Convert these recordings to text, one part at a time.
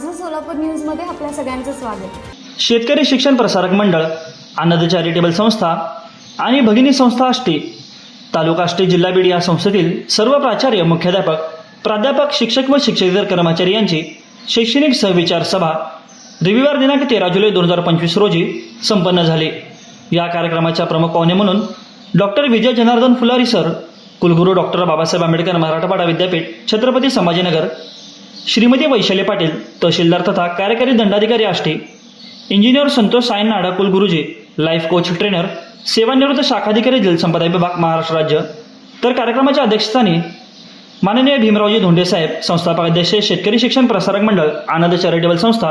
माझं सोलापूर न्यूजमध्ये आपल्या सगळ्यांचं स्वागत. शेतकरी शिक्षण प्रसारक मंडळ आनंद चॅरिटेबल संस्था आणि भगिनी संस्था आष्टी तालुका आष्टी जिल्हा बीड या संस्थेतील सर्व प्राचार्य मुख्याध्यापक प्राध्यापक शिक्षक व शिक्षकेतर कर्मचारी यांची शैक्षणिक सहविचार सभा रविवार दिनांक तेरा जुलै दोन हजार पंचवीस रोजी संपन्न झाली. या कार्यक्रमाच्या प्रमुख पाहुणे म्हणून डॉक्टर विजय जनार्दन फुलारी सर कुलगुरू डॉक्टर बाबासाहेब आंबेडकर मराठवाडा विद्यापीठ छत्रपती संभाजीनगर श्रीमती वैशाली पाटील तहसीलदार तथा कार्यकारी दंडाधिकारी आष्टी इंजिनियर संतोष सायन नाडा कुलगुरुजी लाईफ कोच ट्रेनर सेवानिवृत्त शाखाधिकारी जलसंपदा विभाग महाराष्ट्र राज्य तर कार्यक्रमाच्या अध्यक्षस्थानी माननीय भीमरावजी धोंडे साहेब संस्थापक अध्यक्ष शेतकरी शिक्षण प्रसारक मंडळ आनंद चॅरिटेबल संस्था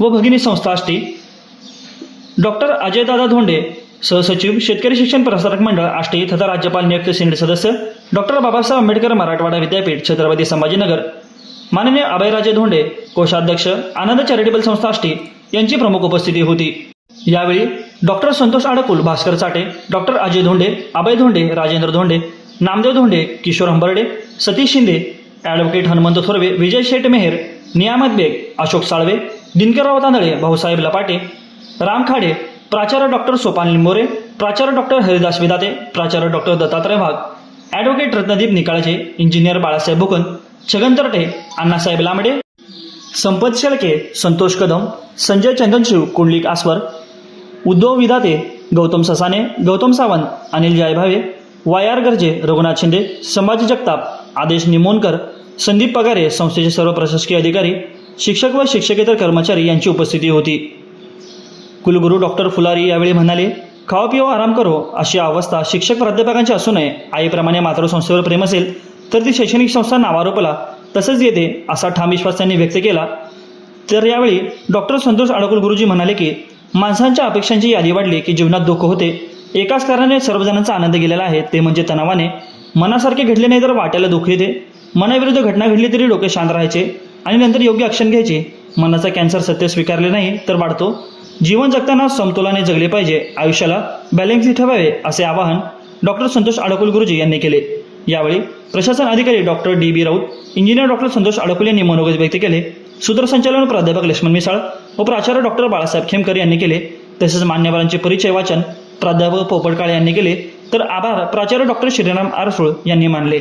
व भगिनी संस्था आष्टी डॉक्टर अजयदादा धोंडे सहसचिव शेतकरी शिक्षण प्रसारक मंडळ आष्टी तथा राज्यपाल नियुक्त सिनेट सदस्य डॉक्टर बाबासाहेब आंबेडकर मराठवाडा विद्यापीठ छत्रपती संभाजीनगर माननीय अभयराजे धोंडे कोषाध्यक्ष आनंद चॅरिटेबल संस्था आष्टी यांची प्रमुख उपस्थिती होती. यावेळी doctor Santosh Adkul Bhaskar Chate doctor Ajay Dhonde Abhay Dhonde Rajendra Dhonde Namdev Dhonde Kishor Hamberde Satish Shinde advocate Hanumant Thorve Vijay Shet Meher Niyamat Beg Ashok Salve Dinkarrao Tandale Bhausaheb लपाटे Ram Khade प्राचार्य डॉक्टर सोपान लिंबोरे प्राचार्य डॉक्टर हरिदास विदाते प्राचार्य doctor Dattatray Wagh advocate Ratnadeep Nikalje engineer Balasaheb Bhukan Chhagan Tarte Annasaheb Lambade Sampat Shelke Santosh Kadam Sanjay Chandanshiv Kundalik Aswar Uddhav Vidhate Gautam Sasane Gautam Sawant Anil Jaybhave Y R Garje Raghunath Shinde Sambhaji Jagtap Adesh Nimonkar Sandeep Pagare संस्थेचे सर्व प्रशासकीय अधिकारी शिक्षक व शिक्षकेतर कर्मचारी यांची उपस्थिती होती. कुलगुरू डॉक्टर फुलारी यावेळी म्हणाले खाओ पिओ आराम करो अशी अवस्था शिक्षक प्राध्यापकांची असू नये. आईप्रमाणे मातृसंस्थेवर प्रेम असेल तर ती शैक्षणिक संस्था नावारोपला तसंच येते असा ठाम विश्वास त्यांनी व्यक्त केला. तर यावेळी डॉक्टर संतोष अडकुल गुरुजी म्हणाले की माणसांच्या अपेक्षांची यादी वाढली की जीवनात दुःख होते. एकाच कारणाने सर्वजणांचा आनंद गेलेला आहे ते म्हणजे तणावाने. मनासारखे घडले नाही तर वाट्याला दुःख येते. मनाविरुद्ध घटना घडली तरी डोके शांत राहायचे आणि नंतर योग्य ॲक्शन घ्यायचे. मनाचा कॅन्सर सत्य स्वीकारले नाही तर वाढतो. जीवन जगताना समतोलाने जगले पाहिजे आयुष्याला बॅलेन्सली ठेवावे असे आवाहन डॉक्टर संतोष अडकुल गुरुजी यांनी केले. यावेळी प्रशासन अधिकारी doctor D B Raut engineer doctor Santosh Adkul यांनी मनोगत व्यक्त केले. सूत्रसंचालन प्राध्यापक लक्ष्मण मिसाळ व प्राचार्य डॉक्टर बाळासाहेब खेमकर यांनी केले. तसेच मान्यवरांचे परिचय वाचन प्राध्यापक पोपटकाळे यांनी केले. तर आभार प्राचार्य डॉक्टर श्रीराम आरसूळ यांनी मानले.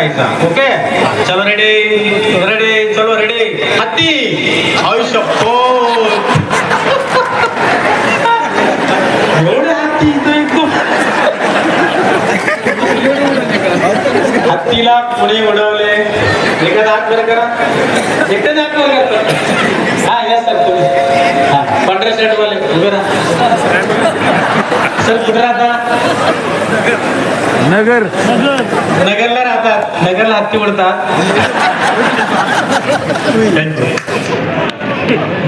करायचं ओके चलो रेडी रेडी चलो रेडी हत्ती आयुष्य एवढे हत्ती हत्तीला पुढे उडवले एका दात वर करा एकटं दात वर करा हा या सर तुम्ही हा पांढऱ्या शर्ट वाले उभे राहा सर कुठे राहता नगर नगरला राहतात. नगरला हत्ती उडतात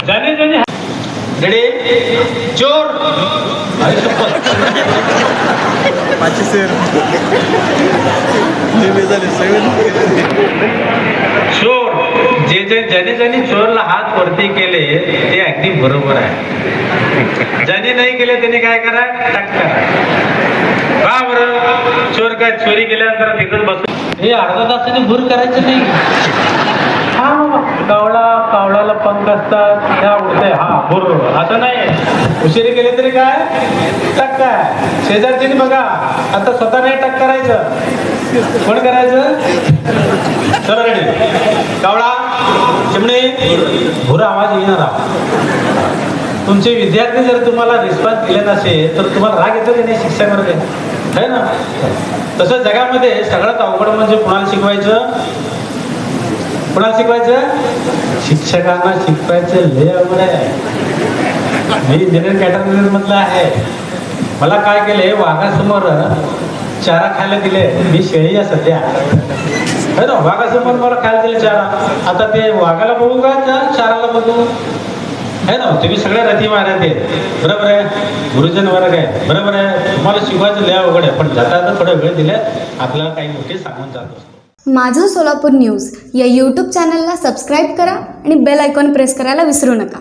जाणे जाणे रेडी चोर. पाचशे सेर झाले सगळे चोर जे जे ज्याने ज्याने चोरला हात वरती केले ते अगदी बरोबर आहे. ज्याने नाही केले त्याने काय करा? टक करा का बरं? चोर काय चोरी केल्यानंतर तिथंच बसून हे अर्धा तासाने भूर करायचं नाही. हा कावळा कावळाला पंख असतात ह्या उडते हा भूर असं नाही. उशिरी केले तरी काय? टक काय शेजारच्याने बघा. आता स्वतः नाही टक करायचं. कोण करायचं? चला रेडी कावळा चिमणे भुरा आवाज येणार. तुमचे विद्यार्थी जर तुम्हाला रिस्पॉन्स दिले नसेल तर तुम्हाला राग येतो की नाही शिक्षकामध्ये? है ना? तसं जगामध्ये सगळ्यात अवघड म्हणजे कुणाला शिकवायचं? कुणाला शिकवायचं? शिक्षकांना शिकवायचं. लय अवघड आहे. मी इंजिनियर कॅटेगरी मधलं आहे. मला काय केले वाघासमोर चारा खायला दिले मी शेळी आहे सध्या. है ना? वाघासमोर मला खायला दिले चारा. आता ते वाघाला बघू का? चाराला बघू. आहे ना? तुम्ही सगळे रथी महाराज आहेत. बरोबर आहे? गुरुजन वर्ग आहे. बरोबर आहे? तुम्हाला शिकवायचं लय अवघड आहे. पण जाता जाता थोडा वेळ दिला आपल्याला काही गोष्टी सांगून जात असतो. माझं सोलापूर न्यूज या यूट्यूब चॅनलला सबस्क्राईब करा आणि बेल आयकॉन प्रेस करायला विसरू नका.